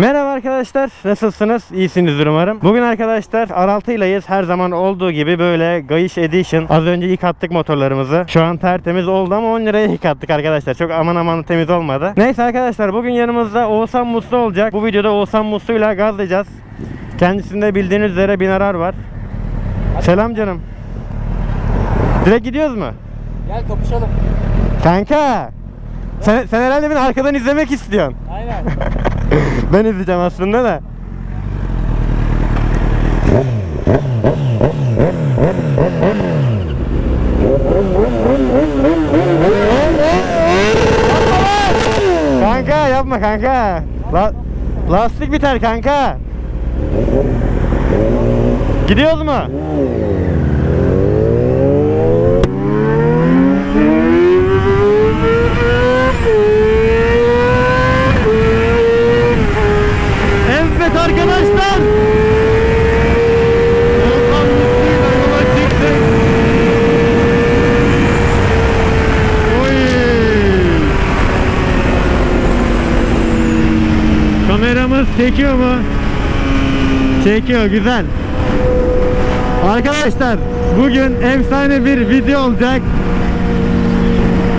Merhaba arkadaşlar, nasılsınız? İyisinizdir umarım. Bugün arkadaşlar Araltı'ylayız. Her zaman olduğu gibi böyle Gayiş Edition. Az önce yıkattık motorlarımızı. Şu an tertemiz oldu ama 10 liraya yıkattık arkadaşlar. Çok aman aman temiz olmadı. Neyse arkadaşlar bugün yanımızda Oğuzhan Muslu olacak. Bu videoda Oğuzhan Muslu'yla gazlayacağız. Kendisinde bildiğiniz üzere bin arar var. Selam canım. Direkt gidiyoruz mu? Gel kapışalım. Kanka! Sen, sen herhalde beni arkadan izlemek istiyorsun. Aynen. ben izleyeceğim aslında da. Kanka yapma kanka. La- lastik biter kanka. Gidiyoruz mu? Evet arkadaşlar. Volkan Mutlu'yla yola çıktık. Oy. Kameramız çekiyor mu? Çekiyor güzel. Arkadaşlar bugün efsane bir video olacak.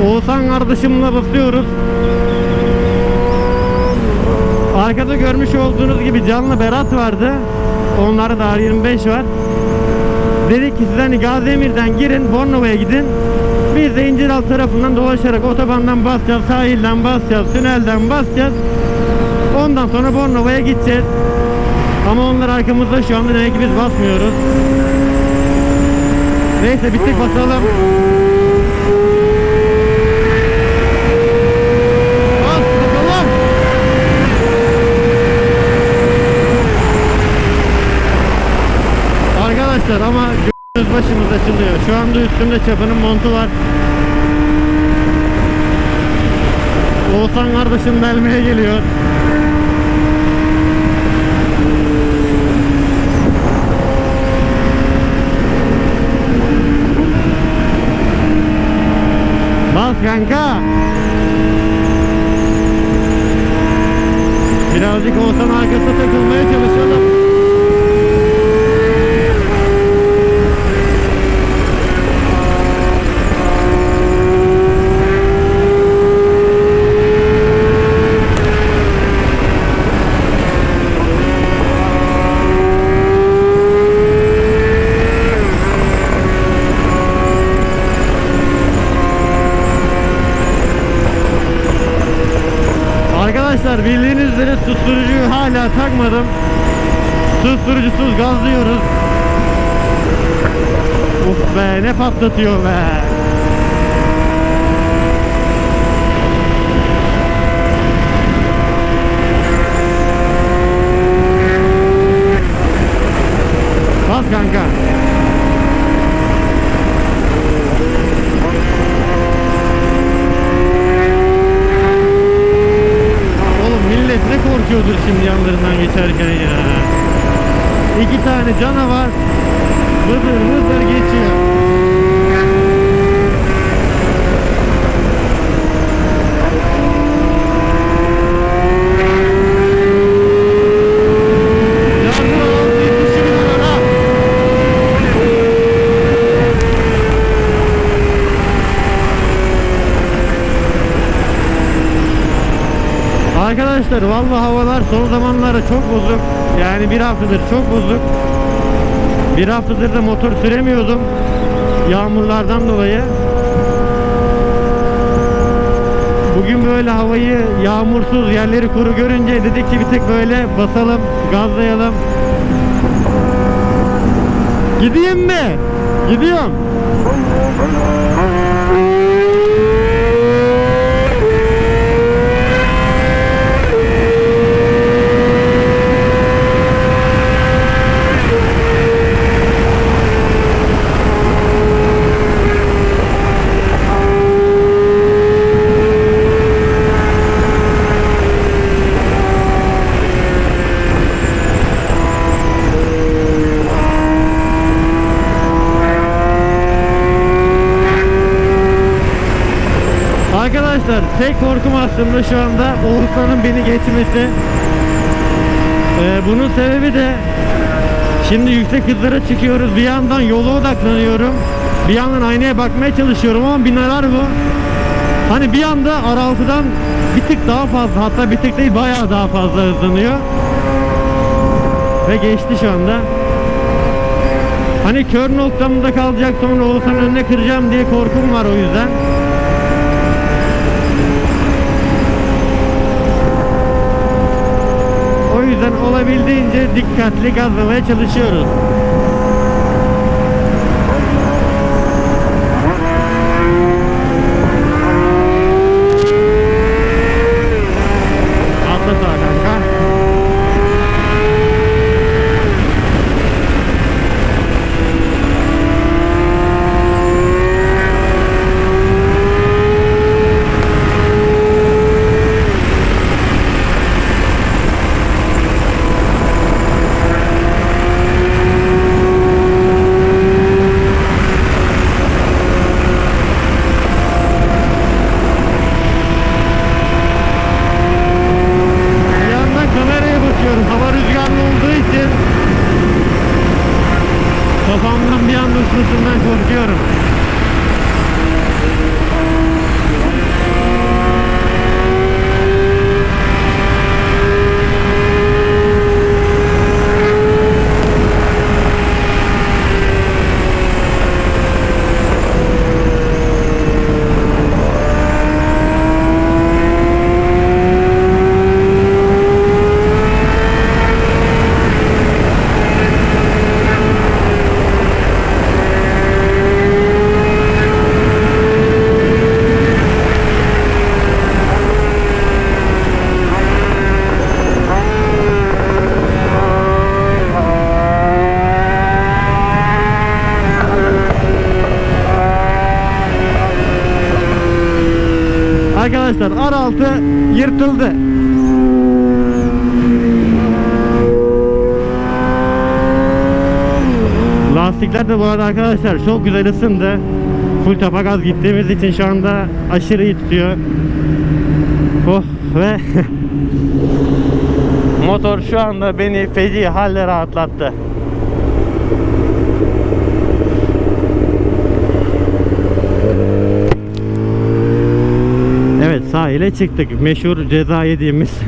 Oğuzhan kardeşimle basıyoruz. Arkada görmüş olduğunuz gibi canlı Berat vardı. Onlarda da R25 var. Dedik ki siz hani Gaziemir'den girin Bornova'ya gidin. Biz de İnciraltı tarafından dolaşarak otobandan basacağız, sahilden basacağız, tünelden basacağız. Ondan sonra Bornova'ya gideceğiz. Ama onlar arkamızda şu anda ki biz basmıyoruz. Neyse bittik basalım. Bas bakalım. Arkadaşlar ama gözümüz başımız açılıyor. Şu anda üstümde çapının montu var. Oğuzhan kardeşim delmeye geliyor. Bas kanka. Birazcık Oğuzhan arkasına takılmaya çalışalım. Arkadaşlar bildiğiniz üzere susturucuyu hala takmadım. Susturucusuz gazlıyoruz. Uf be ne patlatıyor be. Bas kanka. Oğlum millet ne korkuyordur şimdi yanlarından geçerken ya. İki tane canavar vıdır vıdır geçiyor. Arkadaşlar vallahi havalar son zamanlarda çok bozuk. Yani bir haftadır çok bozuk. Bir haftadır da motor süremiyordum. Yağmurlardan dolayı. Bugün böyle havayı yağmursuz, yerleri kuru görünce dedik ki bir tek böyle basalım, gazlayalım. Gideyim mi? Gidiyorum. Arkadaşlar tek korkum aslında şu anda Oğuzhan'ın beni geçmesi. Ee, bunun sebebi de şimdi yüksek hızlara çıkıyoruz. Bir yandan yola odaklanıyorum. Bir yandan aynaya bakmaya çalışıyorum ama binalar bu. Hani bir anda R6'dan bir tık daha fazla hatta bir tık değil bayağı daha fazla hızlanıyor. Ve geçti şu anda. Hani kör noktamda kalacak sonra Oğuzhan önüne kıracağım diye korkum var o yüzden. O yüzden olabildiğince dikkatli gazlamaya çalışıyoruz. Atla sağa kanka. Bir yandan kameraya bakıyorum. Hava rüzgarlı olduğu için kafamdan bir anda uçmasından korkuyorum. Arkadaşlar R6 yırtıldı. Lastikler de bu arada arkadaşlar çok güzel ısındı. Full tapa gaz gittiğimiz için şu anda aşırı iyi tutuyor. Oh ve motor şu anda beni feci halde rahatlattı. Sahile çıktık. Meşhur ceza yediğimiz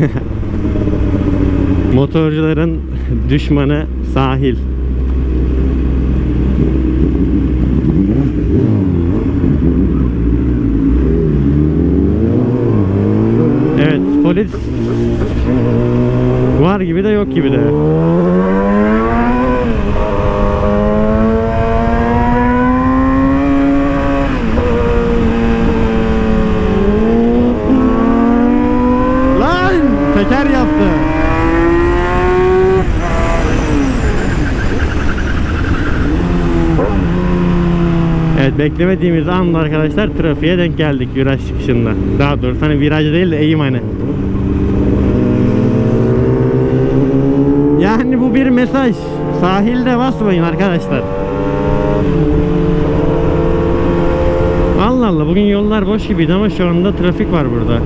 motorcuların düşmanı sahil. Evet polis var gibi de yok gibi de. Teker yaptı. Evet beklemediğimiz anda arkadaşlar trafiğe denk geldik viraj çıkışında. Daha doğrusu hani viraj değil de eğim hani. Yani bu bir mesaj. Sahilde basmayın arkadaşlar. Allah Allah bugün yollar boş gibiydi ama şu anda trafik var burada.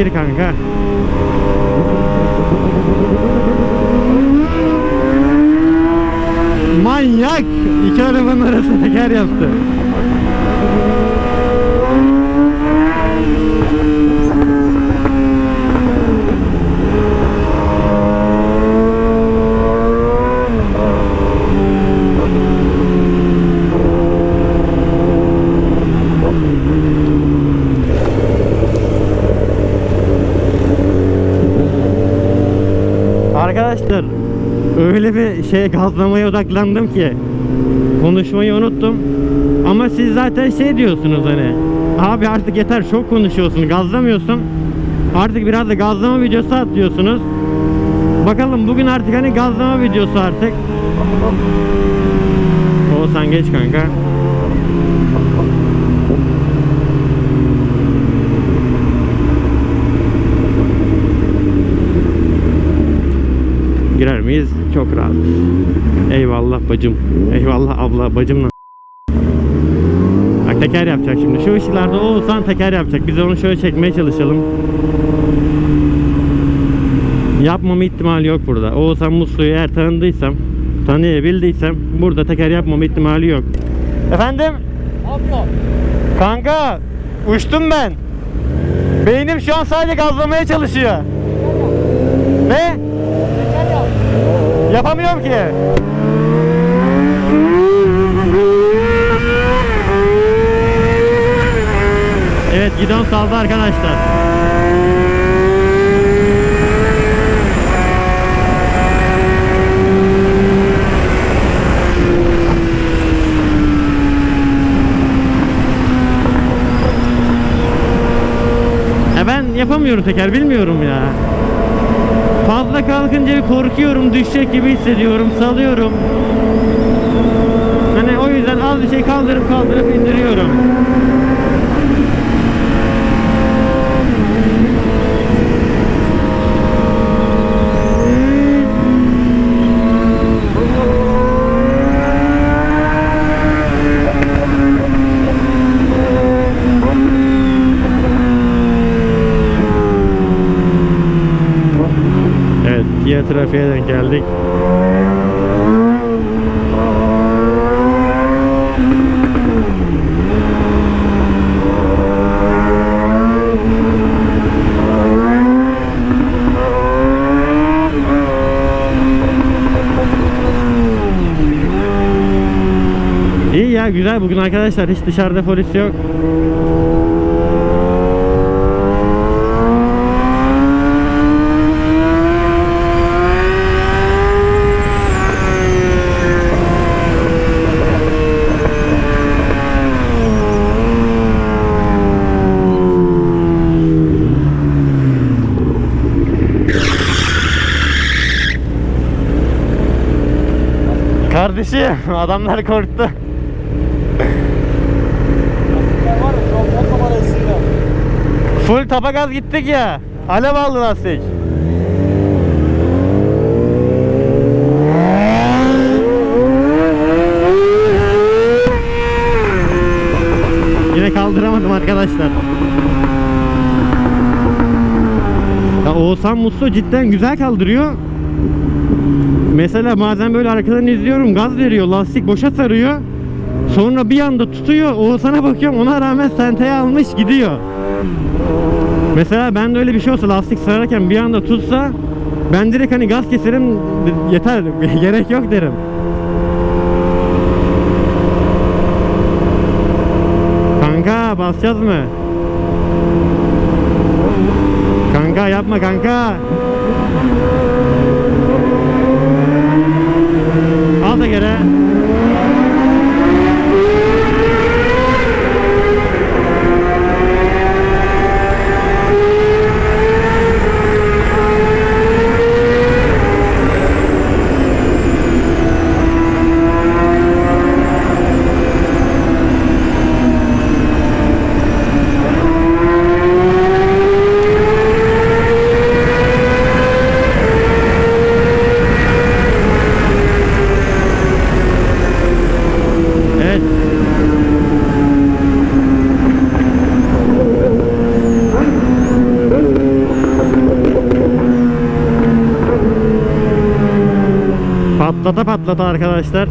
Gir kanka. Manyak! İki arabanın arasında teker yaptı. Arkadaşlar öyle bir şey gazlamaya odaklandım ki konuşmayı unuttum. Ama siz zaten şey diyorsunuz hani abi artık yeter çok konuşuyorsun gazlamıyorsun. Artık biraz da gazlama videosu at diyorsunuz. Bakalım bugün artık hani gazlama videosu artık. Oğuzhan geç kanka. Miyiz? Çok rahat. Eyvallah bacım. Eyvallah abla bacımla. Bak teker yapacak şimdi. Şu ışıklarda Oğuzhan teker yapacak. Biz onu şöyle çekmeye çalışalım. Yapmama ihtimali yok burada. Oğuzhan Muslu'yu eğer tanıdıysam, tanıyabildiysem burada teker yapmama ihtimali yok. Efendim? Abla. Kanka uçtum ben. Beynim şu an sadece gazlamaya çalışıyor. Ne? Teker yap. Yapamıyorum ki. Evet gidon saldı arkadaşlar. E ben yapamıyorum teker bilmiyorum ya. Fazla kalkınca bir korkuyorum, düşecek gibi hissediyorum, salıyorum. Hani o yüzden az bir şey kaldırıp kaldırıp indiriyorum. Evet, diğer trafiğe denk geldik. İyi ya güzel bugün arkadaşlar hiç dışarıda polis yok. Kardeşim adamlar korktu. Lastikler var ya şu an 10 numara ısıyla. Full tapa gaz gittik ya. Alev aldı lastik. Yine kaldıramadım arkadaşlar. Ya Oğuzhan Muslu cidden güzel kaldırıyor. Mesela bazen böyle arkadan izliyorum gaz veriyor lastik boşa sarıyor. Sonra bir anda tutuyor Oğuzhan'a bakıyorum ona rağmen senteye almış gidiyor. Mesela ben de öyle bir şey olsa lastik sararken bir anda tutsa ben direkt hani gaz keserim yeter gerek yok derim. Kanka basacağız mı? Kanka yapma kanka. Al da geri. Evet. Patlata patlata arkadaşlar.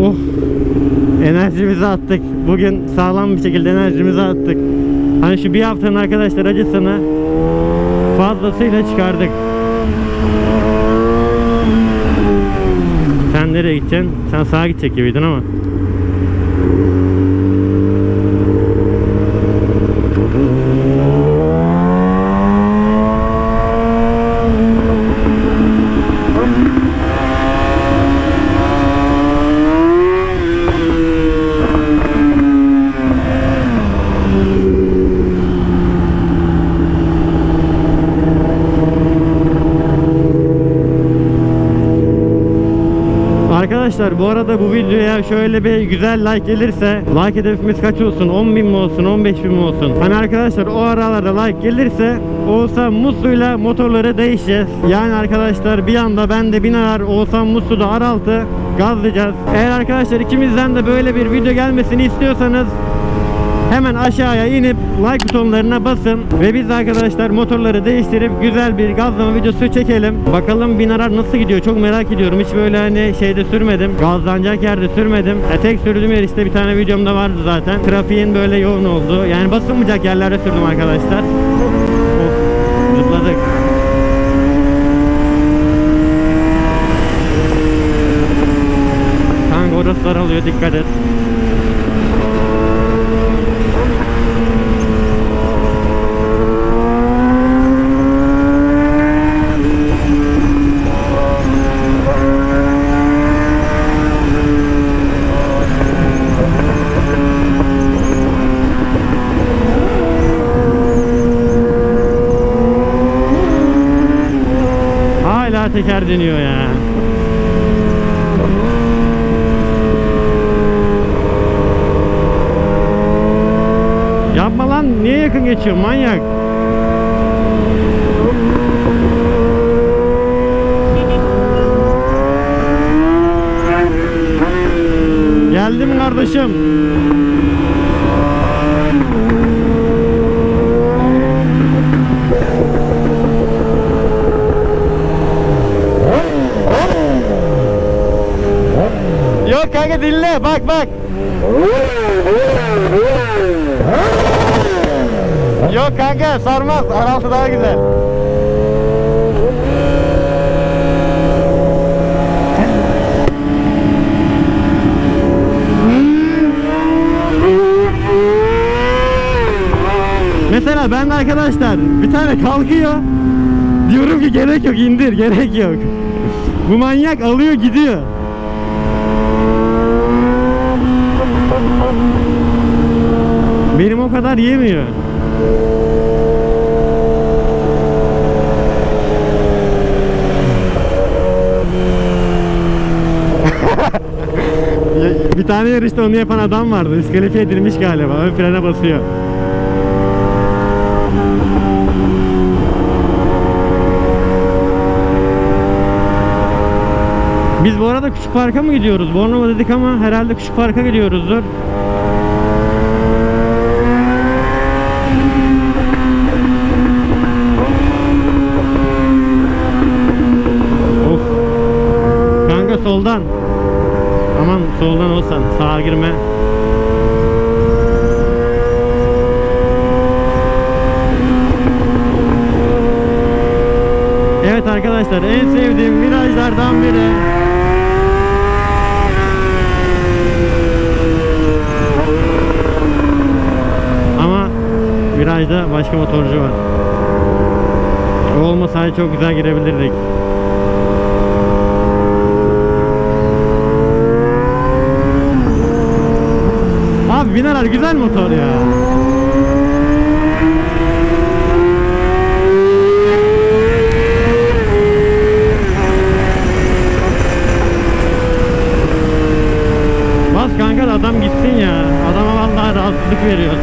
Oh. Enerjimizi attık. Bugün sağlam bir şekilde enerjimizi attık. Hani şu bir haftanın arkadaşlar acısını fazlasıyla çıkardık. Sen nereye gideceksin? Sen sağa gidecek gibiydin ama. Arkadaşlar bu arada bu videoya şöyle bir güzel like gelirse like hedefimiz kaç olsun? 10 bin mi olsun? 15 bin mi olsun? Hani arkadaşlar o aralarda like gelirse Oğuzhan Muslu'yla motorları değişeceğiz. Yani arkadaşlar bir anda ben de biner Oğuzhan Muslu'da R6 gazlayacağız. Eğer arkadaşlar ikimizden de böyle bir video gelmesini istiyorsanız Hemen aşağıya inip like butonlarına basın ve biz arkadaşlar motorları değiştirip güzel bir gazlama videosu çekelim. Bakalım bin arar nasıl gidiyor çok merak ediyorum. Hiç böyle hani şeyde sürmedim. Gazlanacak yerde sürmedim. E, tek sürdüğüm yer işte bir tane videomda vardı zaten. Trafiğin böyle yoğun olduğu yani basılmayacak yerlerde sürdüm arkadaşlar. Of, zıpladık. Kanka orası daralıyor dikkat et. Teker dönüyor ya. Yapma lan niye yakın geçiyor manyak? Geldim kardeşim. Yok kanka dinle bak bak. Yok kanka sarmaz. R6 daha güzel. Mesela ben de arkadaşlar bir tane kalkıyor. Diyorum ki gerek yok indir gerek yok. Bu manyak alıyor gidiyor. Benim o kadar yemiyor. bir tane yarışta onu yapan adam vardı. Diskalifiye edilmiş galiba. Ön frene basıyor. Biz bu arada küçük parka mı gidiyoruz? Bornova dedik ama herhalde küçük parka gidiyoruzdur. Of. Kanka soldan. Aman soldan olsan sağa girme. Evet arkadaşlar en sevdiğim virajlardan biri. Ama virajda başka motorcu var. O olmasaydı çok güzel girebilirdik. Abi Binarar güzel motor ya. Bas kanka da adam gitsin ya. Adama vallahi rahatsızlık veriyor.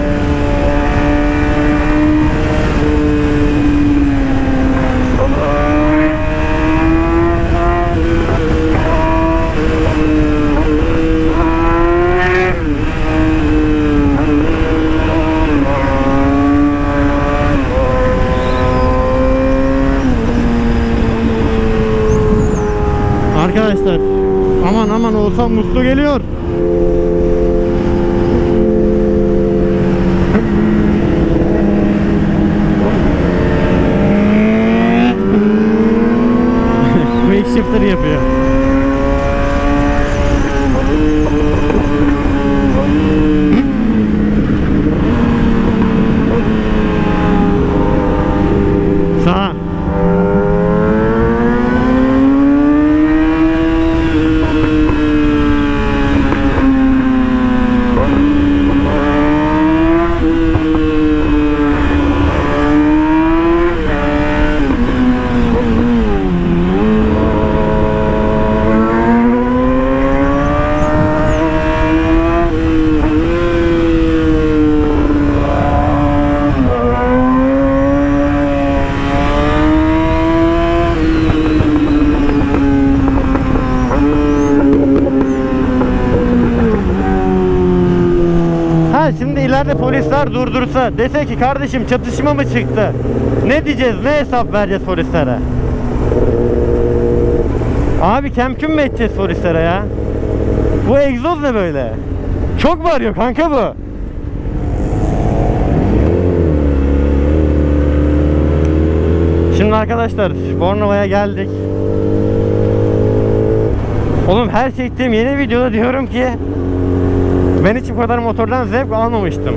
Arkadaşlar aman aman olsam muslu geliyor. Quick shifter yapıyor. Sağ. İleride polisler durdursa dese ki kardeşim çatışma mı çıktı? Ne diyeceğiz? Ne hesap vereceğiz polislere? Abi kemküm mü edeceğiz polislere ya? Bu egzoz ne böyle? Çok bağırıyor kanka bu. Şimdi arkadaşlar Bornova'ya geldik. Oğlum her çektiğim yeni videoda diyorum ki ben hiç bu kadar motordan zevk almamıştım.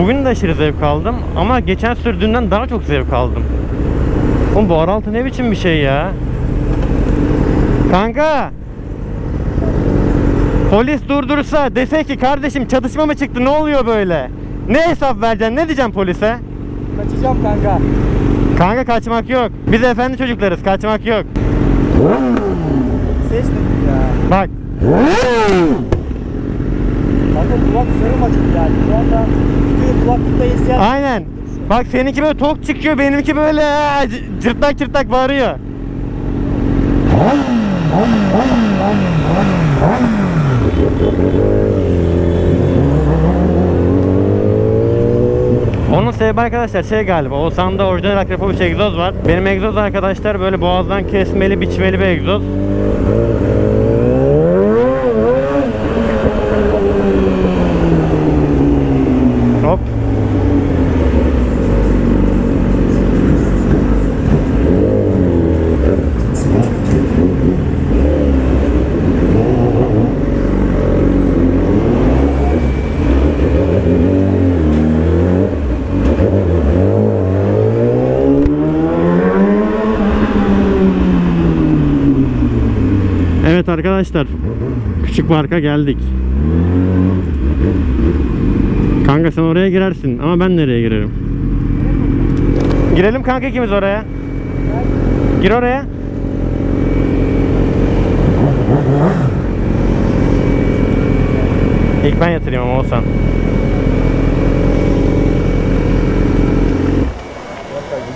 Bugün de aşırı zevk aldım ama geçen sürdüğümden daha çok zevk aldım. Oğlum bu R6 ne biçim bir şey ya? Kanka! Polis durdursa dese ki kardeşim çatışma mı çıktı ne oluyor böyle? Ne hesap vereceksin ne diyeceğim polise? Kaçacağım kanka. Kanka kaçmak yok. Biz efendi çocuklarız kaçmak yok. Ses ne ya? Bak Kanka kulak zarım açık yani. Şu anda videoyu kulaklıkta izleyen aynen. Bak seninki böyle tok çıkıyor benimki böyle cırtlak cırtlak bağırıyor. Onun sebebi arkadaşlar şey galiba Oğuzhan'da orijinal Akrapovic egzoz var. Benim egzoz arkadaşlar böyle boğazdan kesmeli biçmeli bir egzoz. Hop. Evet arkadaşlar küçük parka geldik. Kanka sen girersin ama ben nereye girerim? Girelim kanka ikimiz oraya. Gir oraya. İlk ben yatırayım ama olsan.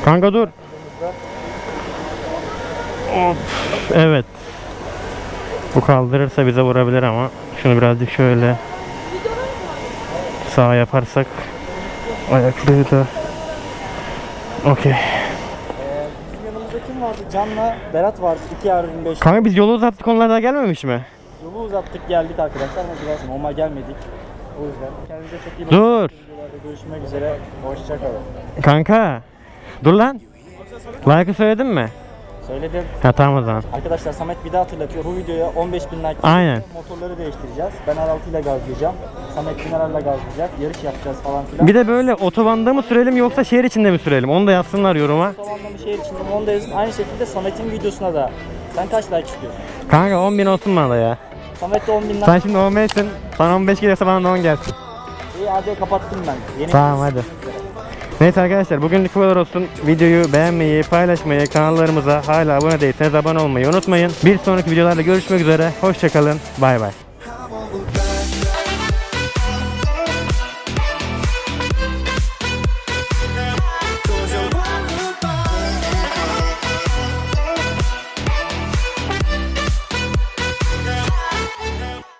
Kanka dur. Of, evet. Bu kaldırırsa bize vurabilir ama şunu birazcık şöyle sağ yaparsak ayaklığı da okey. Bizim yanımızda kim vardı? Can'la Berat vardı. 2 yarın 5. Kanka biz yolu uzattık onlar daha gelmemiş mi? Yolu uzattık geldik arkadaşlar ama biraz normal gelmedik. O yüzden kendinize çok iyi bakın. Dur. Görüşmek üzere. Hoşçakalın. Kanka. Dur lan. Like'ı söyledin mi? Söyledim. Ha tamam o zaman. Arkadaşlar Samet bir daha hatırlatıyor. Bu videoya 15 bin like Aynen. motorları değiştireceğiz. Ben R6 ile gazlayacağım. Samet Bineral'la gazlayacak. Yarış yapacağız falan filan. Bir de böyle otobanda mı sürelim yoksa şehir içinde mi sürelim? Onu da yazsınlar yoruma. Tamamla bir şehir içinde onu da yazın. Aynı şekilde Samet'in videosuna da. Sen kaç like istiyorsun? Kanka 10 bin olsun bana da ya. Samet de 10 bin like. Sen şimdi 15'sin. Sana 15 geliyorsa bana da 10 gelsin. İyi hadi kapattım ben. Yeni Tamam, hadi. Neyse arkadaşlar bugünlük bu kadar olsun. Videoyu beğenmeyi, paylaşmayı, kanallarımıza hala abone değilseniz abone olmayı unutmayın. Bir sonraki videolarda görüşmek üzere. Hoşçakalın. Bay bay.